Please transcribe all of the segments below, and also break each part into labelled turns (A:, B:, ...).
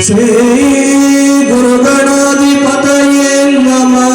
A: ಶ್ರೀ ಗುರುಗಣಾಧಿಪತಯೇ ನಮಃ ಆ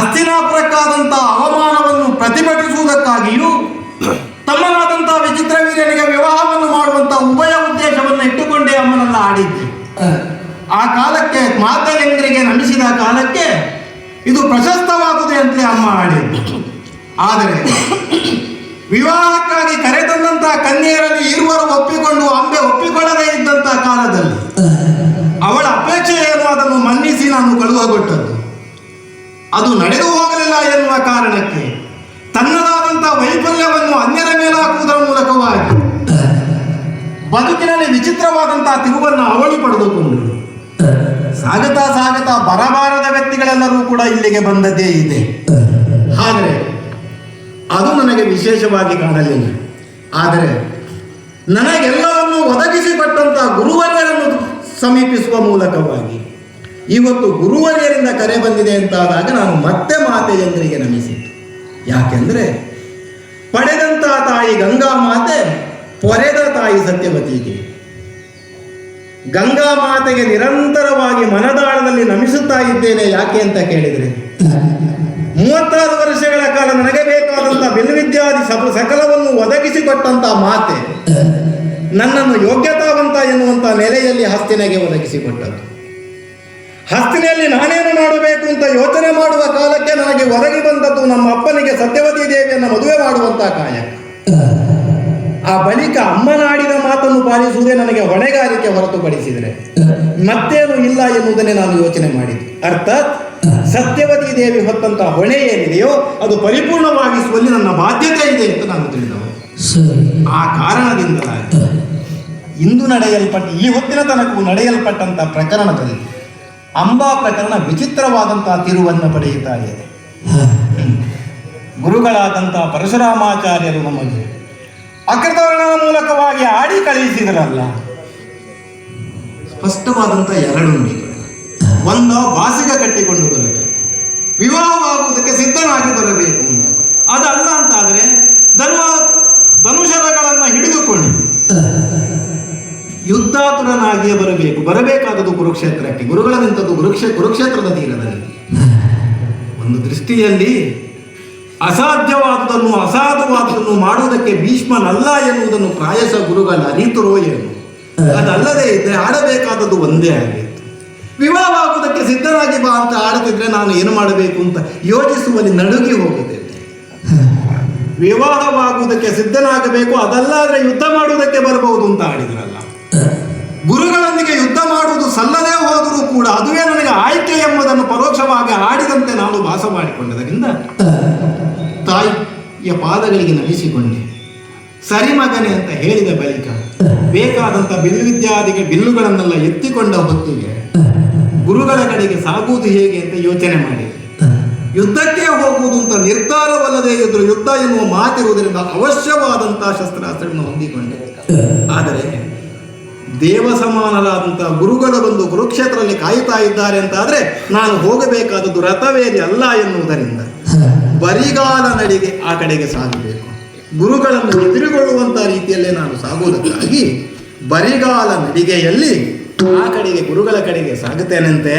B: ಹಸ್ತಿನಾಪುರಕ್ಕಾದಂತಹ ಅವಮಾನವನ್ನು ಪ್ರತಿಭಟಿಸುವುದಕ್ಕಾಗಿಯೂ ತಮ್ಮನಾದಂತಹ ವಿಚಿತ್ರ ವೀರ್ಯನಿಗೆ ವಿವಾಹವನ್ನು ಮಾಡುವಂತಹ ಉಭಯ ಉದ್ದೇಶವನ್ನು ಇಟ್ಟುಕೊಂಡೇ ಅಮ್ಮನನ್ನ ಆಡಿದ್ದೆ ಆ ಕಾಲಕ್ಕೆ ಮಾತಲಿಂಗರಿಗೆ ನಮಿಸಿದ ಕಾಲಕ್ಕೆ ಇದು ಪ್ರಶಸ್ತವಾದುದೇ ಅಂತಲೇ ಅಮ್ಮ ಆಡಿದ್ದು. ಆದರೆ ವಿವಾಹಕ್ಕಾಗಿ ಕರೆತಂದಂತಹ ಕನ್ಯೆಯರಲ್ಲಿ ಇರುವರು ಒಪ್ಪಿಕೊಂಡು ಅಂಬೆ ಒಪ್ಪಿಕೊಳ್ಳದೇ ಇದ್ದಂತಹ ಕಾಲದಲ್ಲಿ ಅವಳ ಅಪೇಕ್ಷೆ ಏನು ಅದನ್ನು ಮನ್ನಿಸಿ ನಾನು ಕಳುಹಗೊಟ್ಟದ್ದು. ಅದು ನಡೆದು ಹೋಗಲಿಲ್ಲ ಎನ್ನುವ ಕಾರಣಕ್ಕೆ ತನ್ನದಾದಂತಹ ವೈಫಲ್ಯವನ್ನು ಅನ್ಯರ ಮೇಲೆ ಹಾಕುವುದರ ಮೂಲಕವಾಗಿ ಬದುಕಿನಲ್ಲಿ ವಿಚಿತ್ರವಾದಂತಹ ತಿರುವನ್ನು ಅವಳಿ ಪಡೆದುಕೊಂಡು ಸಾಗತಾ ಸಾಗತ ಬರಬಾರದ ವ್ಯಕ್ತಿಗಳೆಲ್ಲರೂ ಕೂಡ ಇಲ್ಲಿಗೆ ಬಂದದ್ದೇ ಇದೆ. ಆದರೆ ಅದು ನನಗೆ ವಿಶೇಷವಾಗಿ ಕಾಣಲಿಲ್ಲ. ಆದರೆ ನನಗೆಲ್ಲವನ್ನು ಒದಗಿಸಿಕೊಟ್ಟಂತಹ ಗುರುವರ್ಯರನ್ನು ಸಮೀಪಿಸುವ ಮೂಲಕವಾಗಿ ಇವತ್ತು ಗುರುವರ್ಯರಿಂದ ಕರೆ ಬಂದಿದೆ ಅಂತಾದಾಗ ನಾನು ಮತ್ತೆ ಮಾತೆಯಂದ್ರಿಗೆ ನಮಿಸಿತ್ತು ಯಾಕೆಂದ್ರೆ ಪಡೆದಂತಹ ತಾಯಿ ಗಂಗಾ ಮಾತೆ ಪೊರೆದ ತಾಯಿ ಸತ್ಯವತಿಗೆ. ಗಂಗಾ ಮಾತೆಗೆ ನಿರಂತರವಾಗಿ ಮನದಾಳದಲ್ಲಿ ನಮಿಸುತ್ತಾ ಇದ್ದೇನೆ ಯಾಕೆ ಅಂತ ಕೇಳಿದ್ರೆ, ಮೂವತ್ತಾರು ವರ್ಷಗಳ ಕಾಲ ನನಗೆ ಬೇಕಾದಂಥ ಬಿಲ್ವಿದ್ಯಾದಿ ಸಕಲವನ್ನು ಒದಗಿಸಿಕೊಟ್ಟಂತ ಮಾತೆ ನನ್ನನ್ನು ಯೋಗ್ಯತಾವಂತ ಎನ್ನುವಂತ ನೆಲೆಯಲ್ಲಿ ಹಸ್ತಿನಗೆ ಒದಗಿಸಿಕೊಟ್ಟದ್ದು. ಹಸ್ತಿನಲ್ಲಿ ನಾನೇನು ಮಾಡಬೇಕು ಅಂತ ಯೋಚನೆ ಮಾಡುವ ಕಾಲಕ್ಕೆ ನನಗೆ ಒದಗಿ ಬಂದದ್ದು ನಮ್ಮ ಅಪ್ಪನಿಗೆ ಸತ್ಯವತಿ ದೇವಿಯನ್ನು ಮದುವೆ ಮಾಡುವಂತಹ ಕಾಯ. ಆ ಬಳಿಕ ಅಮ್ಮನಾಡಿದ ಮಾತನ್ನು ಪಾಲಿಸುವುದೇ ನನಗೆ ಹೊಣೆಗಾರಿಕೆ ಹೊರತುಪಡಿಸಿದರೆ ಮತ್ತೇನು ಇಲ್ಲ ಎನ್ನುವುದನ್ನೇ ನಾನು ಯೋಚನೆ ಮಾಡಿದೆ ಅರ್ಥಾತ್ ಸತ್ಯವತಿ ದೇವಿ ಹೊತ್ತಂತ ಹೊಣೆ ಏನಿದೆಯೋ ಅದು ಪರಿಪೂರ್ಣವಾಗಿಸುವಲ್ಲಿ ನನ್ನ ಬಾಧ್ಯತೆ ಇದೆ ಅಂತ ನಾನು ತಿಳಿದವು ಆ ಕಾರಣದಿಂದ ಇಂದು ನಡೆಯಲ್ಪಟ್ಟ ಈ ಹೊತ್ತಿನ ತನಕವು ನಡೆಯಲ್ಪಟ್ಟಂತ ಪ್ರಕರಣದಲ್ಲಿ ಅಂಬಾ ಪ್ರಕರಣ ವಿಚಿತ್ರವಾದಂತಹ ತಿರುವನ್ನು ಪಡೆಯುತ್ತಾ ಇದೆ. ಗುರುಗಳಾದಂತಹ ಪರಶುರಾಮಾಚಾರ್ಯರು ನಮಗೆ ಅಕೃತವರ್ಣ ಮೂಲಕವಾಗಿ ಆಡಿ ಕಳುಹಿಸಿದರಲ್ಲ ಸ್ಪಷ್ಟವಾದಂತಹ ಎರಡು ಒಂದು ಬಾಸಿಗ ಕಟ್ಟಿಕೊಂಡು ಬರಬೇಕು. ವಿವಾಹವಾಗುವುದಕ್ಕೆ ಸಿದ್ಧನಾಗಿ ಬರಬೇಕು ಅಂತ. ಅದಲ್ಲ ಅಂತಾದರೆ ಧನ್ವ ಧನುಷರಗಳನ್ನು ಹಿಡಿದುಕೊಂಡು ಯುದ್ಧಾತುರನಾಗಿಯೇ ಬರಬೇಕು. ಬರಬೇಕಾದದ್ದು ಕುರುಕ್ಷೇತ್ರಕ್ಕೆ. ಗುರುಗಳ ನಿಂತದ್ದು ಕುರುಕ್ಷೇ ಕುರುಕ್ಷೇತ್ರದ ತೀರದಲ್ಲಿ. ಒಂದು ದೃಷ್ಟಿಯಲ್ಲಿ ಅಸಾಧ್ಯವಾದುದನ್ನು ಅಸಾಧುವಾದುದನ್ನು ಮಾಡುವುದಕ್ಕೆ ಭೀಷ್ಮನಲ್ಲ ಎನ್ನುವುದನ್ನು ಪ್ರಾಯಶಃ ಗುರುಗಳು ಅರಿತರೋ ಏನು? ಅದಲ್ಲದೆ ಇದ್ರೆ ಆಡಬೇಕಾದದ್ದು ಒಂದೇ ಆಗಿತ್ತು. ವಿವಾಹವಾಗುವುದಕ್ಕೆ ಸಿದ್ಧನಾಗಿ ಬಾ ಅಂತ ಆಡುತ್ತಿದ್ರೆ ನಾನು ಏನು ಮಾಡಬೇಕು ಅಂತ ಯೋಚಿಸುವಲ್ಲಿ ನಡುಗಿ ಹೋಗುತ್ತೆ ವಿವಾಹವಾಗುವುದಕ್ಕೆ ಸಿದ್ಧನಾಗಬೇಕು, ಅದಲ್ಲಾದ್ರೆ ಯುದ್ಧ ಮಾಡುವುದಕ್ಕೆ ಬರಬಹುದು ಅಂತ ಆಡಿದ್ರಲ್ಲ. ಗುರುಗಳೊಂದಿಗೆ ಯುದ್ಧ ಮಾಡುವುದು ಸಲ್ಲದೇ ಹೋದರೂ ಕೂಡ ಅದುವೇ ನನಗೆ ಆಯ್ಕೆ ಎಂಬುದನ್ನು ಪರೋಕ್ಷವಾಗಿ ಆಡಿದಂತೆ ನಾನು ಭಾಸ ಮಾಡಿಕೊಂಡದರಿಂದ ತಾಯಿಯ ಪಾದಗಳಿಗೆ ನಮಿಸಿಕೊಂಡೆ. ಸರಿ ಮಗನೆ ಅಂತ ಹೇಳಿದ ಬಳಿಕ ಬೇಕಾದಂಥ ಬಿಲ್ಲು ವಿದ್ಯಾದಿಗೆ ಬಿಲ್ಲುಗಳನ್ನೆಲ್ಲ ಎತ್ತಿಕೊಂಡ ಹೊತ್ತಿಗೆ ಗುರುಗಳ ಕಡೆಗೆ ಸಾಗುವುದು ಹೇಗೆ ಅಂತ ಯೋಚನೆ ಮಾಡಿ. ಯುದ್ಧಕ್ಕೆ ಹೋಗುವುದು ಅಂತ ನಿರ್ಧಾರವಲ್ಲದೆ ಇದ್ರು ಯುದ್ಧ ಎನ್ನುವ ಮಾತಿರುವುದರಿಂದ ಅವಶ್ಯವಾದಂತಹ ಶಸ್ತ್ರಾಸ್ತ್ರಗಳನ್ನು ಹೊಂದಿಕೊಂಡೆ. ಆದರೆ ದೇವ ಸಮಾನರಾದಂಥ ಗುರುಗಳು ಬಂದು ಕುರುಕ್ಷೇತ್ರದಲ್ಲಿ ಕಾಯುತ್ತಾ ಇದ್ದಾರೆ ಅಂತಾದ್ರೆ ನಾನು ಹೋಗಬೇಕಾದದ್ದು ರಥವೇರಿ ಅಲ್ಲ ಎನ್ನುವುದರಿಂದ ಬರಿಗಾಲ ನಡಿಗೆ ಆ ಕಡೆಗೆ ಸಾಗಬೇಕು. ಗುರುಗಳನ್ನು ಎದುರುಗೊಳ್ಳುವಂಥ ರೀತಿಯಲ್ಲೇ ನಾನು ಸಾಗುವುದಕ್ಕಾಗಿ ಬರಿಗಾಲ ನಡಿಗೆಯಲ್ಲಿ ಆ ಕಡೆಗೆ ಗುರುಗಳ ಕಡೆಗೆ ಸಾಗುತ್ತೇನಂತೆ?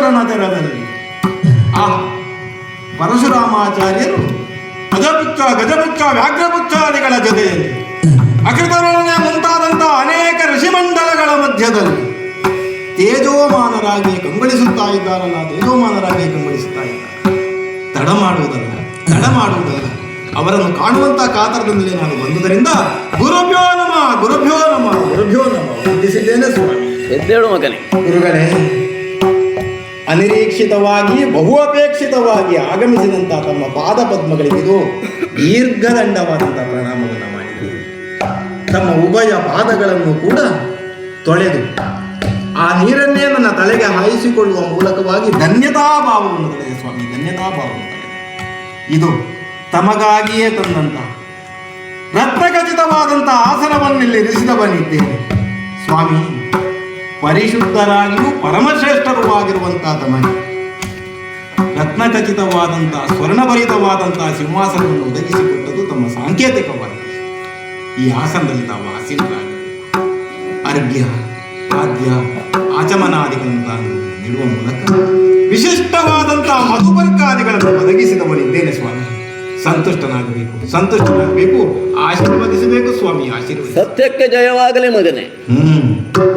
A: ತೆರದಲ್ಲಿ. ಆ ಪರಶುರಾಮಾಚಾರ್ಯರು ಗಜಪುಚ್ಚ ಗಜಪುಚ್ಚ ವ್ಯಾಘ್ರಪುಚ್ಚಾದಿಗಳ ಜೊತೆಯಲ್ಲಿ ಅಕೃತರೋಣೆ ಮುಂತಾದಂತಹ ಅನೇಕ ಋಷಿಮಂಡಲಗಳ ಮಧ್ಯದಲ್ಲಿ ತೇಜೋಮಾನರಾಗಿ ಕಂಗೊಳಿಸುತ್ತಾ ಇದ್ದಾರಲ್ಲ ತೇಜೋಮಾನರಾಗಿ ಕಂಗೊಳಿಸುತ್ತಾ ಇದ್ದಾರೆ. ತಡ ಮಾಡುವುದಲ್ಲ ತಡ ಮಾಡುವುದಲ್ಲ. ಅವರನ್ನು ಕಾಣುವಂತ ಕಾತರದಿಂದಲೇ ನಾನು ಬಂದುದರಿಂದ ಗುರುಭ್ಯೋ ನಮ ಗುರುಭ್ಯೋ ನಮ ಗುರುಭ್ಯೋ ನಮ. ಸ್ವಾಮಿ.
C: ಎದ್ದೇಳು ಮಗನೇ.
A: ಗುರುಗಳೇ ಅನಿರೀಕ್ಷಿತವಾಗಿ, ಬಹು ಅಪೇಕ್ಷಿತವಾಗಿ ಆಗಮಿಸಿದಂತಹ ತಮ್ಮ ಪಾದ ಪದ್ಮಗಳಿಗಿದು ದೀರ್ಘದಂಡವಾದಂಥ ಪ್ರಣಾಮವನ್ನು ಮಾಡಿದ್ದೀವಿ ತಮ್ಮ ಉಭಯ ಪಾದಗಳನ್ನು ಕೂಡ ತೊಳೆದು ಆ ನೀರನ್ನೇ ನನ್ನ ತಲೆಗೆ ಹಾಯಿಸಿಕೊಳ್ಳುವ ಮೂಲಕವಾಗಿ ಧನ್ಯತಾ ಭಾವವನ್ನು ತಳೆದೆ ಸ್ವಾಮಿ, ಧನ್ಯತಾ ಭಾವವನ್ನು ಇದು ತಮಗಾಗಿಯೇ ತಂದಂತಹ ಆಸನವನ್ನು ಇಲ್ಲಿ ಇರಿಸಿದವನಿದ್ದೇನೆ ಸ್ವಾಮಿ ಪರಿಶುದ್ಧರಾಗಿಯೂ ಪರಮಶ್ರೇಷ್ಠರೂ ಆಗಿರುವಂತಹ ತಮಗೆ ರತ್ನಖಚಿತವಾದಂತಹ ಸ್ವರ್ಣಭರಿತವಾದಂತಹ ಸಿಂಹಾಸನವನ್ನು ಒದಗಿಸಿಕೊಟ್ಟದ್ದು ತಮ್ಮ ಸಾಂಕೇತಿಕವಾಗಿ. ಈ ಆಸನದಲ್ಲಿ ತಾವು ಆಸೀನರಾಗಿ. ಅರ್ಘ್ಯ ಆದ್ಯ ಆಚಮನಾದಿಗಳನ್ನು ತಾನು ನೀಡುವ ಮೂಲಕ ವಿಶಿಷ್ಟವಾದಂತಹ ಮಧುಪರ್ಕಾದಿಗಳನ್ನು ಒದಗಿಸಿದವನಿದ್ದೇನೆ ಸ್ವಾಮಿ. ಸಂತುಷ್ಟನಾಗಬೇಕು ಸಂತುಷ್ಟನಾಗಬೇಕು ಆಶೀರ್ವದಿಸಬೇಕು ಸ್ವಾಮಿ ಆಶೀರ್ವದಿಸ
C: ಸತ್ಯಕ್ಕೆ ಜಯವಾಗಲಿ ಮಗನೇ.
A: ಹ್ಮ್.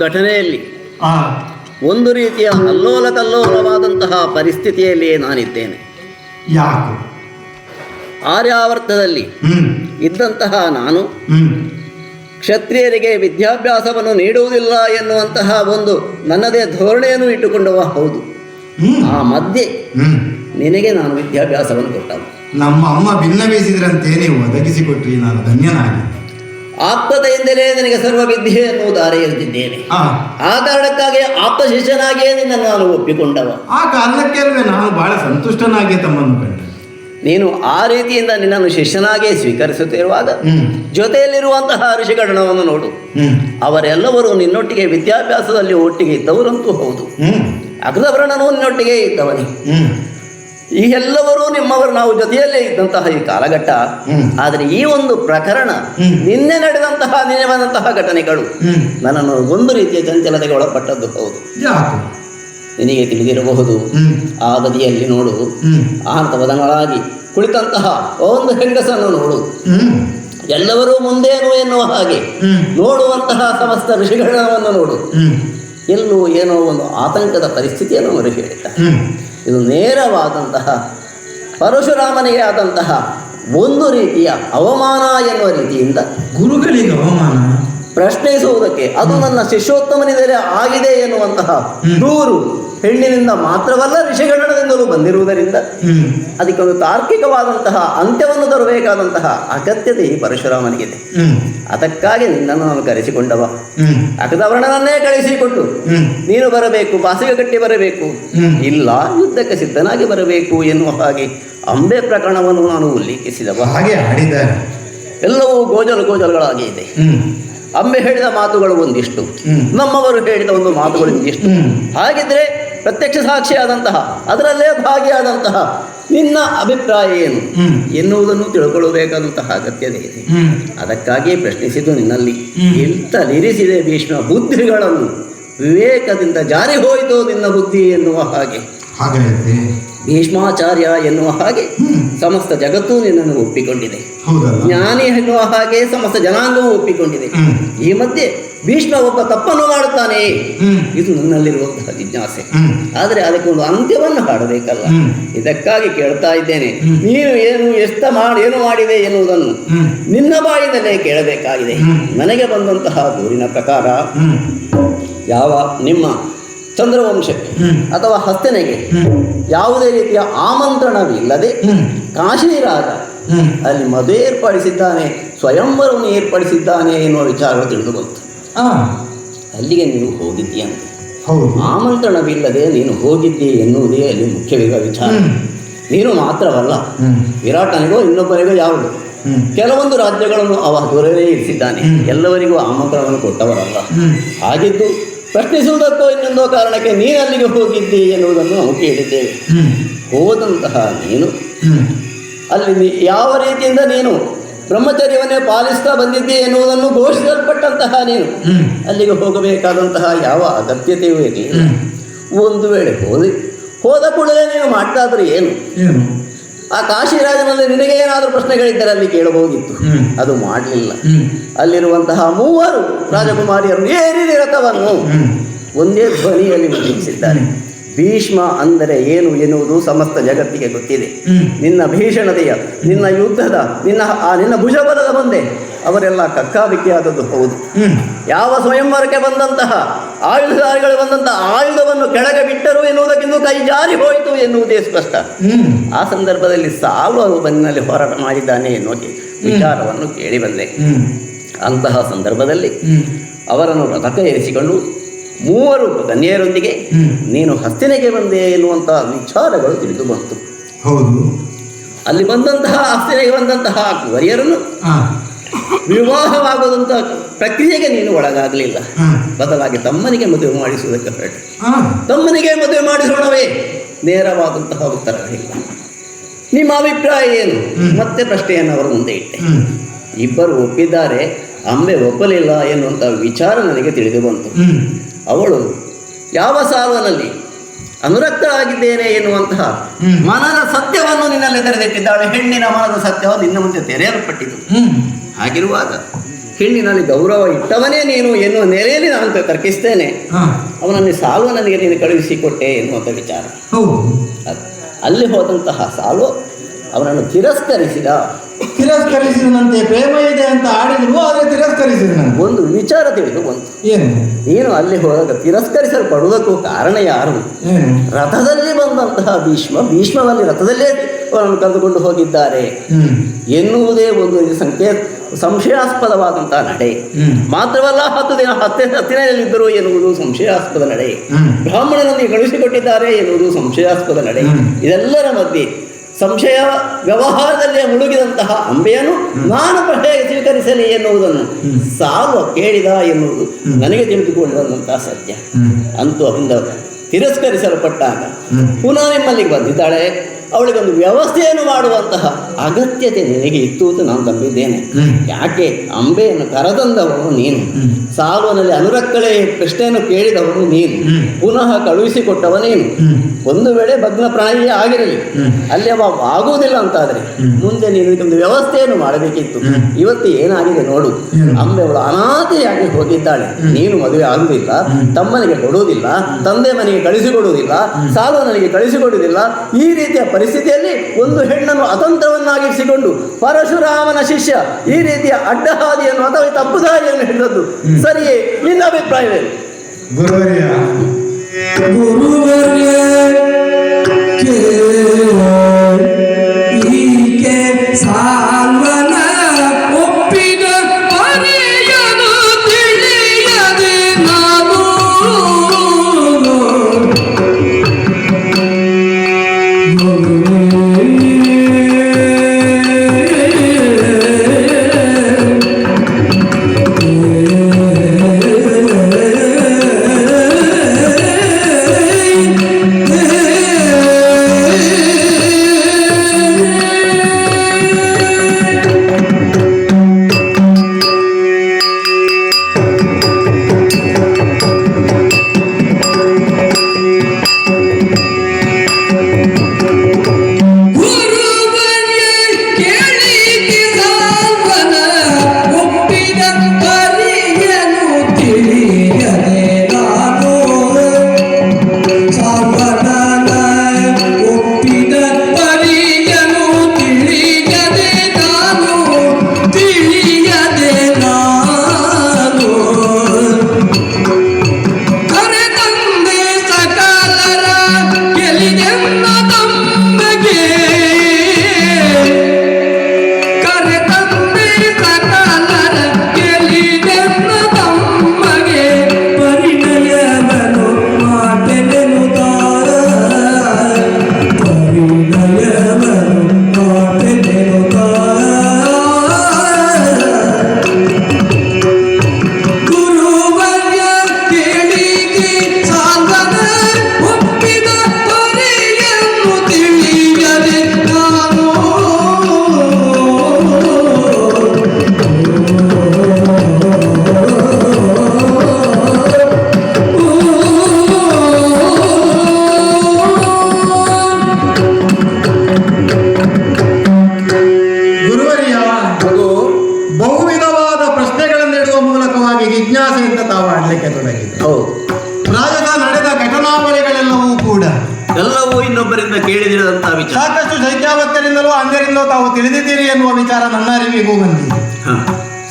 C: ಘಟನೆಯಲ್ಲಿ. ಒಂದು ರೀತಿಯ ಅಲ್ಲೋಲ ಕಲ್ಲೋಲವಾದಂತಹ ಪರಿಸ್ಥಿತಿಯಲ್ಲಿಯೇ ನಾನಿದ್ದೇನೆ.
A: ಯಾಕು?
C: ಆರ್ಯಾವರ್ತದಲ್ಲಿ ಇದ್ದಂತಹ ನಾನು ಕ್ಷತ್ರಿಯರಿಗೆ ವಿದ್ಯಾಭ್ಯಾಸವನ್ನು ನೀಡುವುದಿಲ್ಲ ಎನ್ನುವಂತಹ ಒಂದು ನನ್ನದೇ ಧೋರಣೆಯನ್ನು ಇಟ್ಟುಕೊಂಡವ ಹೌದು. ಆ ಮಧ್ಯೆ ನಿನಗೆ ನಾನು ವಿದ್ಯಾಭ್ಯಾಸವನ್ನು ಕೊಟ್ಟವು
A: ನಮ್ಮ ಅಮ್ಮ ಭಿನ್ನವೇಸಿದ್ರಂತೆ ನೀವು ಒದಗಿಸಿಕೊಟ್ರಿ ನಾನು ಧನ್ಯನಾಗಿ
C: ಆಪ್ತತೆಯಿಂದಲೇ ನಿನಗೆ ಸರ್ವ ವಿದ್ಯೆ ಎನ್ನುವುದಾರೆ ಎರೆದಿದ್ದೇನೆ
A: ಆ.
C: ಕಾರಣಕ್ಕಾಗಿ ಆಪ್ತ ಶಿಷ್ಯನಾಗಿಯೇ ನಿನ್ನ ನಾನು ಒಪ್ಪಿಕೊಂಡವ.
A: ಆ ಕಾರಣಕ್ಕೆ ನಾನು ಬಹಳ ಸಂತುಷ್ಟನಾಗಿ ತಮ್ಮನ್ನು ಕಂಡೆ.
C: ನೀನು ಆ ರೀತಿಯಿಂದ ನಿನ್ನನ್ನು ಶಿಷ್ಯನಾಗಿಯೇ ಸ್ವೀಕರಿಸುತ್ತಿರುವಾಗ ಜೊತೆಯಲ್ಲಿರುವಂತಹ ಋಷಿಗಣವನ್ನು ನೋಡು. ಅವರೆಲ್ಲವರು ನಿನ್ನೊಟ್ಟಿಗೆ ವಿದ್ಯಾಭ್ಯಾಸದಲ್ಲಿ ಒಟ್ಟಿಗೆ ಇದ್ದವರಂತೂ ಹೌದು. ಅಗ್ರವರ್ಣನೂ ನಿನ್ನೊಟ್ಟಿಗೆ ಇದ್ದವನೇ. ಈ ಎಲ್ಲವರೂ ನಿಮ್ಮವರು ನಾವು ಜೊತೆಯಲ್ಲೇ ಇದ್ದಂತಹ ಈ ಕಾಲಘಟ್ಟ. ಆದರೆ ಈ ಒಂದು ಪ್ರಕರಣ. ನಿನ್ನೆ ನಡೆದಂತಹ ನಿನ್ನೆ ಘಟನೆಗಳು. ನನ್ನನ್ನು ಒಂದು ರೀತಿಯ ಚಂಚಲತೆಗೆ ಒಳಪಟ್ಟದ್ದು ಹೌದು. ನಿನಗೆ ತಿಳಿದಿರಬಹುದು. ಆ ಬದಿಯಲ್ಲಿ ನೋಡು.
B: ಹ್ಮ್.
C: ಬದನಳಾಗಿ ಕುಳಿತಂತಹ ಒಂದು ಹೆಂಗಸನ್ನು ನೋಡು. ಎಲ್ಲವರೂ ಮುಂದೇನು ಎನ್ನುವ ಹಾಗೆ. ನೋಡುವಂತಹ ಸಮಸ್ತ ಋಷಿಗಣವನ್ನು ನೋಡು. ಎಲ್ಲೂ ಏನೋ ಒಂದು ಆತಂಕದ ಪರಿಸ್ಥಿತಿಯನ್ನು ಅವರು ಹೇಳಿದ್ದಾರೆ ಇದು ನೇರವಾದಂತಹ ಪರಶುರಾಮನಿಗೆ ಆದಂತಹ ಒಂದು ರೀತಿಯ ಅವಮಾನ ಎನ್ನುವ ರೀತಿಯಿಂದ
B: ಗುರುಗಳಿಗೆ ಅವಮಾನ
C: ಪ್ರಶ್ನಿಸುವುದಕ್ಕೆ ಅದು ನನ್ನ ಶಿಷ್ಯೋತ್ತಮನಿದರೆ ಆಗಿದೆ ಎನ್ನುವಂತಹ. ದೂರು ಹೆಣ್ಣಿನಿಂದ ಮಾತ್ರವಲ್ಲ ಋಷಿಗಣದಿಂದಲೂ ಬಂದಿರುವುದರಿಂದ ಅದಕ್ಕೊಂದು ತಾರ್ಕಿಕವಾದಂತಹ ಅಂತ್ಯವನ್ನು ತರಬೇಕಾದಂತಹ ಅಗತ್ಯತೆ ಈ ಪರಶುರಾಮನಿಗಿದೆ. ಅದಕ್ಕಾಗಿ ನಿನ್ನನ್ನು ನಾನು ಕರೆಸಿಕೊಂಡವ. ಅಕದವರ್ಣನನ್ನೇ ಕಳಿಸಿಕೊಟ್ಟು. ನೀನು ಬರಬೇಕು ಬಾಸಿಗೆ ಕಟ್ಟಿ ಬರಬೇಕು. ಇಲ್ಲ ಯುದ್ಧಕ್ಕೆ ಸಿದ್ಧನಾಗಿ ಬರಬೇಕು ಎನ್ನುವ ಹಾಗೆ ಅಂಬೆ ಪ್ರಕರಣವನ್ನು ನಾನು ಉಲ್ಲೇಖಿಸಿದವ.
B: ಹಾಗೆ
C: ಎಲ್ಲವೂ ಗೋಜಲು ಗೋಜಲುಗಳಾಗಿ ಇದೆ. ಅಂಬೆ ಹೇಳಿದ ಮಾತುಗಳು ಒಂದಿಷ್ಟು. ನಮ್ಮವರು ಹೇಳಿದ ಒಂದು ಮಾತುಗಳು ಒಂದಿಷ್ಟು ಹಾಗಿದ್ರೆ ಪ್ರತ್ಯಕ್ಷ ಸಾಕ್ಷಿಯಾದಂತಹ ಅದರಲ್ಲೇ ಭಾಗಿಯಾದಂತಹ ನಿನ್ನ ಅಭಿಪ್ರಾಯ ಏನು. ಎನ್ನುವುದನ್ನು ತಿಳ್ಕೊಳ್ಳಬೇಕಾದಂತಹ ಅಗತ್ಯತೆ ಇದೆ.
B: ಅದಕ್ಕಾಗಿ
C: ಅದಕ್ಕಾಗಿಯೇ ಪ್ರಶ್ನಿಸಿದ್ದು ನಿನ್ನಲ್ಲಿ.
B: ಎಂತ
C: ಎಂತಲಿರಿಸಿದೆ ಭೀಷ್ಮ ಬುದ್ಧಿಗಳನ್ನು? ವಿವೇಕದಿಂದ ಜಾರಿ ಹೋಯಿತು ನಿನ್ನ ಬುದ್ಧಿ ಎನ್ನುವ ಹಾಗೆ.
B: ಹಾಗಾಯ್ತೆ
C: ಭೀಷ್ಮಾಚಾರ್ಯ ಎನ್ನುವ ಹಾಗೆ ಸಮಸ್ತ ಜಗತ್ತು ನಿನ್ನನ್ನು ಒಪ್ಪಿಕೊಂಡಿದೆ. ಜ್ಞಾನಿ ಎನ್ನುವ ಹಾಗೆ ಸಮಸ್ತ ಜನಾಂಗವು ಒಪ್ಪಿಕೊಂಡಿದೆ. ಈ ಮಧ್ಯೆ ಭೀಷ್ಮ ಒಬ್ಬ ತಪ್ಪನ್ನು ಮಾಡುತ್ತಾನೆ. ಇದು ನನ್ನಲ್ಲಿರುವಂತಹ ಜಿಜ್ಞಾಸೆ. ಆದರೆ ಅದಕ್ಕೊಂದು ಅಂತ್ಯವನ್ನು ಹಾಡಬೇಕಲ್ಲ. ಇದಕ್ಕಾಗಿ ಕೇಳ್ತಾ ಇದ್ದೇನೆ. ನೀನು ಏನು ಎಷ್ಟ ಮಾಡಿ ಏನು ಮಾಡಿದೆ ಎನ್ನುವುದನ್ನು ನಿನ್ನ ಬಾಯಿಂದಲೇ ಕೇಳಬೇಕಾಗಿದೆ. ನನಗೆ ಬಂದಂತಹ ದೂರಿನ ಪ್ರಕಾರ ಯಾವ ನಿಮ್ಮ ಚಂದ್ರವಂಶಕ್ಕೆ
B: ಹ್ಮ್.
C: ಅಥವಾ ಹಸ್ತನೆಗೆ ಯಾವುದೇ ರೀತಿಯ ಆಮಂತ್ರಣವಿಲ್ಲದೆ
B: ಹ್ಮ್.
C: ಕಾಶಿ ರಾಜ ಅಲ್ಲಿ ಮದುವೆ ಏರ್ಪಡಿಸಿದ್ದಾನೆ ಸ್ವಯಂವರವನ್ನು ಏರ್ಪಡಿಸಿದ್ದಾನೆ ಎನ್ನುವ ವಿಚಾರಗಳು ತಿಳಿದು ಬಂತು. ಅಲ್ಲಿಗೆ ನೀವು ಹೋಗಿದ್ದೀಯ.
B: ಹೌದು.
C: ಆಮಂತ್ರಣವಿಲ್ಲದೆ ನೀನು ಹೋಗಿದ್ದಿ ಎನ್ನುವುದೇ ಅಲ್ಲಿ ಮುಖ್ಯವಿರುವ ವಿಚಾರ. ನೀನು ಮಾತ್ರವಲ್ಲ ವಿರಾಟನಿಗೋ ಇನ್ನೊಬ್ಬನಿಗೋ ಯಾವುದು? ಕೆಲವೊಂದು ರಾಜ್ಯಗಳನ್ನು ಅವ ದೂರವೇ ಇರಿಸಿದ್ದಾನೆ. ಎಲ್ಲವರಿಗೂ ಆಮಂತ್ರಣವನ್ನು ಕೊಟ್ಟವರಲ್ಲ. ಹಾಗಿದ್ದು ಪ್ರಶ್ನಿಸುವುದಕ್ಕೋ ಇನ್ನೊಂದೋ ಕಾರಣಕ್ಕೆ ನೀನು ಅಲ್ಲಿಗೆ ಹೋಗಿದ್ದಿ ಎನ್ನುವುದನ್ನು ನಾವು ಕೇಳಿದ್ದೇವೆ. ಹೋದಂತಹ ನೀನು. ಅಲ್ಲಿ ಯಾವ ರೀತಿಯಿಂದ ನೀನು ಬ್ರಹ್ಮಚರ್ಯವನ್ನೇ ಪಾಲಿಸ್ತಾ ಬಂದಿದ್ದಿ ಎನ್ನುವುದನ್ನು ಘೋಷಿಸಲ್ಪಟ್ಟಂತಹ ನೀನು. ಅಲ್ಲಿಗೆ ಹೋಗಬೇಕಾದಂತಹ ಯಾವ ಅಗತ್ಯತೆಯೂ ಇರಲಿಲ್ಲ. ಒಂದು ವೇಳೆ ಹೋದಿ ಹೋದ ಕೂಡಲೇ ನೀನು ಮಾಡ್ತಾದ್ರೆ ಏನು? ಆ ಕಾಶಿರಾಜನಲ್ಲಿ ನಿನಗೆ ಏನಾದರೂ ಪ್ರಶ್ನೆಗಳಿದ್ದರೆ ಅಲ್ಲಿ ಕೇಳಬಹುದಿತ್ತು. ಅದು ಮಾಡಲಿಲ್ಲ. ಅಲ್ಲಿರುವಂತಹ ಮೂವರು ರಾಜಕುಮಾರಿಯರು ಏರಿ ರಥವನ್ನು ಒಂದೇ ಧ್ವನಿಯಲ್ಲಿ ಮುದ್ರಿಸಿದ್ದಾರೆ. ಭೀಷ್ಮ ಅಂದರೆ ಏನು ಎನ್ನುವುದು ಸಮಸ್ತ ಜಗತ್ತಿಗೆ ಗೊತ್ತಿದೆ. ನಿನ್ನ ಭೀಷಣತೆಯ ನಿನ್ನ ಯುದ್ಧದ ನಿನ್ನ ಆ ನಿನ್ನ ಭುಜಬಲದ ಮುಂದೆ ಅವರೆಲ್ಲ ಕಕ್ಕಾಬಿಕ್ಕಿಯಾದದ್ದು ಹೌದು. ಯಾವ ಸ್ವಯಂವರಕ್ಕೆ ಬಂದಂತಹ ಆಯುಧಧಾರಿಗಳು ಬಂದಂತಹ ಆಯುಧವನ್ನು ಕೆಳಗೆ ಬಿಟ್ಟರು ಎನ್ನುವುದಕ್ಕಿಂತ ಕೈ ಜಾರಿ ಹೋಯಿತು ಎನ್ನುವುದೇ ಸ್ಪಷ್ಟ. ಆ ಸಂದರ್ಭದಲ್ಲಿ ಸಾಲು ಬನ್ನಲ್ಲಿ ಹೋರಾಟ ಮಾಡಿದ್ದಾನೆ ಎನ್ನುವ ವಿಚಾರವನ್ನು ಕೇಳಿ ಬಂದೆ. ಅಂತಹ ಸಂದರ್ಭದಲ್ಲಿ ಅವರನ್ನು ರಥಕ್ಕೆ ಏರಿಸಿಕೊಂಡು ಮೂವರು ಕನ್ಯೆಯರೊಂದಿಗೆ ನೀನು ಹಸ್ತಿನೆಗೆ ಬಂದೆ ಎನ್ನುವಂತಹ ವಿಚಾರಗಳು ತಿಳಿದು ಬಂತು.
B: ಹೌದು.
C: ಅಲ್ಲಿ ಬಂದಂತಹ ಹಸ್ತಿನೆಗೆ ಬಂದಂತಹ ವರಿಯರನ್ನು
B: ಆ
C: ವಿವಾಹವಾಗುವಂತಹ ಪ್ರಕ್ರಿಯೆಗೆ ನೀನು ಒಳಗಾಗಲಿಲ್ಲ. ಬದಲಾಗಿ ತಮ್ಮನಿಗೆ ಮದುವೆ ಮಾಡಿಸುವುದಕ್ಕೆ ಹೊರಟು. ತಮ್ಮನಿಗೆ ಮದುವೆ ಮಾಡಿಸೋಣವೇ? ನೇರವಾದಂತಹ ಉತ್ತರಗಳಿಲ್ಲ ನಿಮ್ಮ ಅಭಿಪ್ರಾಯ ಏನು? ಮತ್ತೆ ಪ್ರಶ್ನೆಯನ್ನು ಅವರ ಮುಂದೆ ಇಟ್ಟೆ. ಇಬ್ಬರು ಒಪ್ಪಿದ್ದಾರೆ ಅಂಬೆ ಒಪ್ಪಲಿಲ್ಲ ಎನ್ನುವಂತಹ ವಿಚಾರ ನನಗೆ ತಿಳಿದು ಬಂತು. ಅವಳು ಯಾವ ಸಾಲನಲ್ಲಿ ಅನುರಕ್ತಳಾಗಿದ್ದೇನೆ ಎನ್ನುವಂತಹ. ಮನದ ಸತ್ಯವನ್ನು ನಿನ್ನಲ್ಲಿ ತೆರೆದಿಟ್ಟಿದ್ದಾಳೆ. ಹೆಣ್ಣಿನ ಮನದ ಸತ್ಯವು ನಿನ್ನ ಮುಂದೆ ತೆರೆಯಲ್ಪಟ್ಟಿತು. ಹಾಗಿರುವಾಗ ಹೆಣ್ಣಿನಲ್ಲಿ ಗೌರವ ಇಟ್ಟವನೇ ನೀನು ಎನ್ನುವ ನೆಲೆಯಲ್ಲಿ ನಾನು ತರ್ಕಿಸ್ತೇನೆ. ಅವನನ್ನು ಸಾಲು ನನಗೆ ನೀನು ಕಳುಹಿಸಿಕೊಟ್ಟೆ ಎನ್ನುವಂಥ ವಿಚಾರ. ಅಲ್ಲಿ ಹೋದಂತಹ ಸಾಲು ಅವನನ್ನು ತಿರಸ್ಕರಿಸಿದ.
B: ತಿರಸ್ಕರಿಸಿದನಂತೆ ಪ್ರೇಮ ಇದೆ ಅಂತ ಆಡಿದ್ರು ಆದರೆ ತಿರಸ್ಕರಿಸಿದನಂತೆ
C: ಒಂದು ವಿಚಾರ ತಿಳಿದು ಒಂದು
B: ಏನು?
C: ನೀನು ಅಲ್ಲಿ ಹೋದಾಗ ತಿರಸ್ಕರಿಸಲ್ಪಡುವುದಕ್ಕೂ ಕಾರಣ ಯಾರು? ರಥದಲ್ಲಿ ಬಂದಂತಹ ಭೀಷ್ಮ ಭೀಷ್ಮನಲ್ಲಿ ರಥದಲ್ಲೇ ಅವರನ್ನು ಕರೆದುಕೊಂಡು ಹೋಗಿದ್ದಾರೆ. ಎನ್ನುವುದೇ ಒಂದು ಸಂಕೇತ ಸಂಶಯಾಸ್ಪದವಾದಂತಹ ನಡೆ. ಮಾತ್ರವಲ್ಲ ಹತ್ತು ದಿನ ಹತ್ತೆ ಹತ್ತಿರದಲ್ಲಿದ್ದರು ಎನ್ನುವುದು ಸಂಶಯಾಸ್ಪದ ನಡೆ.
B: ಬ್ರಾಹ್ಮಣರಲ್ಲಿ
C: ಬ್ರಾಹ್ಮಣನೊಂದಿಗೆ ಕಳುಹಿಸಿಕೊಟ್ಟಿದ್ದಾರೆ ಎನ್ನುವುದು ಸಂಶಯಾಸ್ಪದ ನಡೆ. ಇದೆಲ್ಲರ ಮಧ್ಯೆ ಸಂಶಯ ವ್ಯವಹಾರದಲ್ಲಿ ಮುಳುಗಿದಂತಹ ಅಂಬೆಯನ್ನು ನಾನು ಹೇಗೆ ಸ್ವೀಕರಿಸಲಿ ಎನ್ನುವುದನ್ನು ಸಾಲ್ವ ಕೇಳಿದ ಎನ್ನುವುದು ನನಗೆ ತಿಳಿದುಕೊಂಡು ಬಂದಂತಹ ಸತ್ಯ ಅಂತೂ ಅವರಿಂದ ತಿರಸ್ಕರಿಸಲ್ಪಟ್ಟಾಗ ಪುನಃ ನಿಮ್ಮಲ್ಲಿಗೆ ಬಂದಿದ್ದಾಳೆ. ಅವಳಿಗೊಂದು ವ್ಯವಸ್ಥೆಯನ್ನು ಮಾಡುವಂತಹ ಅಗತ್ಯತೆ ನಿನಗೆ ಇತ್ತು ಅಂತ ನಾನು ನಂಬಿದ್ದೇನೆ. ಯಾಕೆ? ಅಂಬೆಯನ್ನು ಕರೆತಂದವನು ನೀನು. ಸಾಲುವನಲ್ಲಿ ಅನುರಕ್ಕಳೆ ಪ್ರಶ್ನೆಯನ್ನು ಕೇಳಿದವನು ನೀನು. ಪುನಃ ಕಳುಹಿಸಿಕೊಟ್ಟವ ನೀನು. ಒಂದು ವೇಳೆ ಭಗ್ನ ಪ್ರಾಣಿಯೇ ಆಗಿರಲಿ. ಅಲ್ಲಿ ಅವ ಆಗುವುದಿಲ್ಲ ಅಂತಾದ್ರೆ ಮುಂದೆ ನೀನು ಒಂದು ವ್ಯವಸ್ಥೆಯನ್ನು ಮಾಡಬೇಕಿತ್ತು. ಇವತ್ತು ಏನಾಗಿದೆ ನೋಡು? ಅಂಬೆ ಅವಳು ಅನಾಥೆಯಾಗಿ ಹೋಗಿದ್ದಾಳೆ. ನೀನು ಮದುವೆ ಆಗುವುದಿಲ್ಲ. ತಮ್ಮನಿಗೆ ಕೊಡುವುದಿಲ್ಲ. ತಂದೆ ಮನೆಗೆ ಕಳಿಸಿಕೊಡುವುದಿಲ್ಲ. ಸಾಲುವನಿಗೆ ಕಳಿಸಿಕೊಡುವುದಿಲ್ಲ. ಈ ರೀತಿಯ ಪರಿಸ್ಥಿತಿಯಲ್ಲಿ ಒಂದು ಹೆಣ್ಣನ್ನು ಅತಂತ್ರವನ್ನಾಗಿಸಿಕೊಂಡು ಪರಶುರಾಮನ ಶಿಷ್ಯ ಈ ರೀತಿಯ ಅಡ್ಡಹಾದಿಯನ್ನು ಅಥವಾ ತಪ್ಪುದಾರಿಯನ್ನು ತಪ್ಪು ದಾರಿಯನ್ನು ಹಿಡಿದದ್ದು ಸರಿಯೇ? ನಿನ್ನ ಅಭಿಪ್ರಾಯವೇನು?
B: ಗುರುವರ್ಯ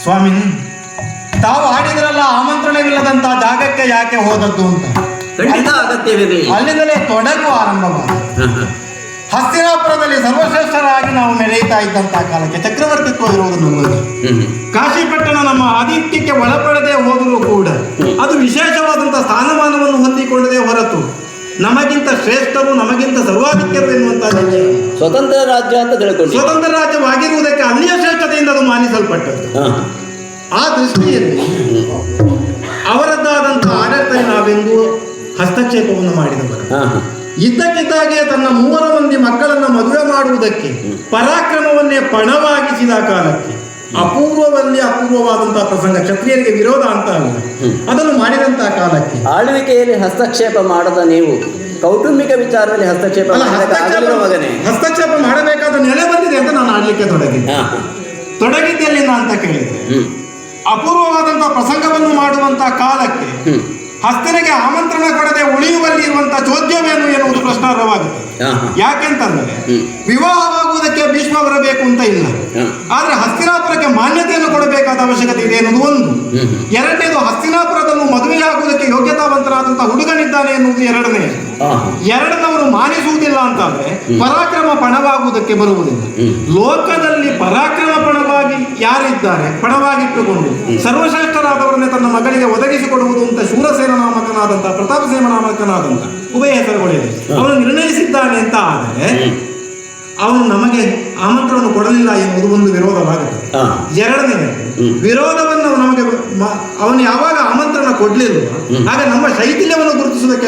B: ಸ್ವಾಮಿ. ತಾವು ಆಡಿದ್ರಲ್ಲ ಆಮಂತ್ರಣವಿಲ್ಲದಂತ ಜಾಗಕ್ಕೆ ಯಾಕೆ ಹೋದದ್ದು ಅಂತ? ಅಲ್ಲಿಂದಲೇ ತೊಡಗು ಆರಂಭವಾದ. ಹಸ್ತಿನಾಪುರದಲ್ಲಿ ಸರ್ವಶ್ರೇಷ್ಠರಾಗಿ ನಾವು ಮೆರೆಯುತ್ತಾ ಇದ್ದಂತಹ ಕಾಲಕ್ಕೆ ಚಕ್ರವರ್ತಿತ್ವ ಇರುವುದು
C: ನಮ್ಮಲ್ಲಿ.
B: ಕಾಶಿಪಟ್ಟಣ ನಮ್ಮ ಆದಿತ್ಯಕ್ಕೆ ಒಳಪಡದೆ ಹೋದರೂ ಕೂಡ ಅದು ವಿಶೇಷವಾದಂತಹ ಸ್ಥಾನಮಾನವನ್ನು ಹೊಂದಿಕೊಳ್ಳದೆ ಹೊರತು ನಮಗಿಂತ ಶ್ರೇಷ್ಠರು ನಮಗಿಂತ ಸರ್ವಾಧಿಕ್ಯರು ಎನ್ನುವಂತಹ ರಾಜ್ಯ
C: ಸ್ವತಂತ್ರ ರಾಜ್ಯ ಅಂತ ತಿಳ್ಕೊಂಡು
B: ಸ್ವತಂತ್ರ ರಾಜ್ಯವಾಗಿರುವುದಕ್ಕೆ ಅಲ್ಲಿಯ ಶ್ರೇಷ್ಠತೆಯಿಂದ ಅದು ಮಾನಿಸಲ್ಪಟ್ಟದ್ದು ಆ ದೃಷ್ಟಿಯಲ್ಲಿ ಅವರದ್ದಾದಂತಹ ಆಡಳಿತ ನಾವೆಂದು ಹಸ್ತಕ್ಷೇಪವನ್ನು ಮಾಡಿದವರು. ಇದ್ದಕ್ಕಿದ್ದಾಗೆ ತನ್ನ ಮೂವರ ಮಂದಿ ಮಕ್ಕಳನ್ನು ಮದುವೆ ಮಾಡುವುದಕ್ಕೆ ಪರಾಕ್ರಮವನ್ನೇ ಪಣವಾಗಿಸಿದ ಕಾಲಕ್ಕೆ ಅಪೂರ್ವದಲ್ಲಿ ಅಪೂರ್ವವಾದಂತಹ ಪ್ರಸಂಗ ಕ್ಷತ್ರಿಯರಿಗೆ ವಿರೋಧ ಅಂತ ಅಲ್ಲ ಅದನ್ನು ಮಾಡಿದಂತಹ ಕಾಲಕ್ಕೆ
C: ಆಳ್ವಿಕೆಯಲ್ಲಿ ಹಸ್ತಕ್ಷೇಪ ಮಾಡದ ನೀವು ಕೌಟುಂಬಿಕ ವಿಚಾರದಲ್ಲಿ ಹಸ್ತಕ್ಷೇಪ
B: ಹಸ್ತಕ್ಷೇಪ ಮಾಡಬೇಕಾದ ನೆಲೆ ಬಂದಿದೆ ಅಂತ ನಾನು ಆಡ್ಲಿಕ್ಕೆ ತೊಡಗಿದ್ದೆ. ತೊಡಗಿದ್ದೆಲ್ಲಿಂದ ಅಂತ ಕೇಳಿದ್ರೆ
C: ಹ್ಮ್.
B: ಅಪೂರ್ವವಾದಂತಹ ಪ್ರಸಂಗವನ್ನು ಮಾಡುವಂತಹ ಕಾಲಕ್ಕೆ. ಹಸ್ತನಿಗೆ ಆಮಂತ್ರಣ ಕೊಡದೆ ಉಳಿಯುವಲ್ಲಿ ಇರುವಂತಹ ಚೋದ್ಯವೇನು ಎನ್ನುವುದು ಪ್ರಶ್ನಾರ್ಹವಾಗುತ್ತೆ. ಯಾಕೆಂತಂದ್ರೆ ವಿವಾಹವಾಗುವುದಕ್ಕೆ ಭೀಷ್ಮ ಬರಬೇಕು ಅಂತ ಇಲ್ಲ. ಆದ್ರೆ ಹಸ್ತಿನಾಪುರಕ್ಕೆ ಮಾನ್ಯತೆಯನ್ನು ಕೊಡಬೇಕಾದ ಅವಶ್ಯಕತೆ ಇದೆ ಎನ್ನುವುದು ಒಂದು. ಎರಡನೇದು ಹಸ್ತಿನಾಪುರದಲ್ಲೂ ಮದುವೆಯಾಗುವುದಕ್ಕೆ ಯೋಗ್ಯತಾವಂತರಾದಂತಹ ಹುಡುಗನಿದ್ದಾನೆ ಎನ್ನುವುದು ಎರಡನೇ. ಎರಡನವರು ಮಾನಿಸುವುದಿಲ್ಲ ಅಂತಾದ್ರೆ ಪರಾಕ್ರಮ ಪಣವಾಗುವುದಕ್ಕೆ ಬರುವುದಿಲ್ಲ. ಲೋಕದಲ್ಲಿ ಪರಾಕ್ರಮ ಪಣವಾಗಿ ಯಾರಿದ್ದಾರೆ? ಪಣವಾಗಿಟ್ಟುಕೊಂಡು. ಸರ್ವಶ್ರೇಷ್ಠರಾದವರನ್ನೇ ತನ್ನ ಮಗಳಿಗೆ ಒದಗಿಸಿಕೊಡುವುದು ಅಂತ ಶೂರಸೇನ ನಾಮಕನಾದಂತಹ ಪ್ರತಾಪಸೇನ ನಾಮಕನಾದಂತಹ ಉಭಯ ಹೆಸರುಗಳಿದೆ ಅವನು ನಿರ್ಣಯಿಸಿದ್ದಾನೆ ಅಂತ ಆದರೆ ಅವನು ನಮಗೆ ಆಮಂತ್ರವನ್ನು ಕೊಡಲಿಲ್ಲ ಎನ್ನುವುದು ಒಂದು ವಿರೋಧವಾಗುತ್ತದೆ.
C: ಎರಡನೇ
B: ವಿರೋಧವನ್ನು ನಮಗೆ ಅವನು ಯಾವಾಗ ಆಮಂತ್ರಣ ಕೊಡ್ಲಿಲ್ಲ ಆಗ ನಮ್ಮ ಶೈಥಿಲ್ಯವನ್ನು ಗುರುತಿಸುವುದಕ್ಕೆ